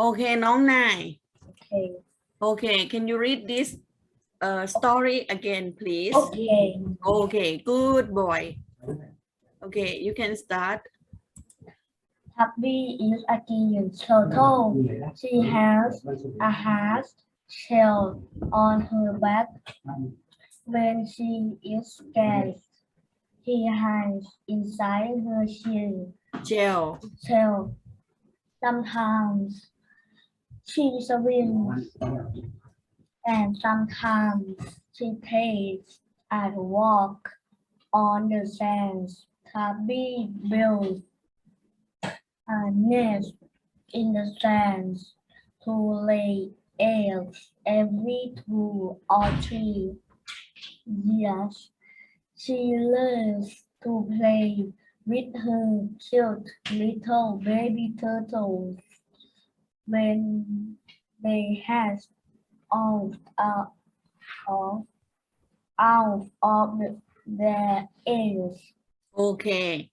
Okay, Nong Nai. Okay. Okay, can you read this uh, story again, please? Okay. Okay, good boy. Okay, you can start. Happy is a giant turtle. She has a hard shell on her back. When she is scared, she hides inside her shell. Shell. Shell. Sometimes she swims and sometimes she takes a walk on the sands. Tabby builds a nest in the sands to lay eggs every two or three years. She learns to play with her cute little baby turtles when they hatch out of, of, out of the- their eggs. Okay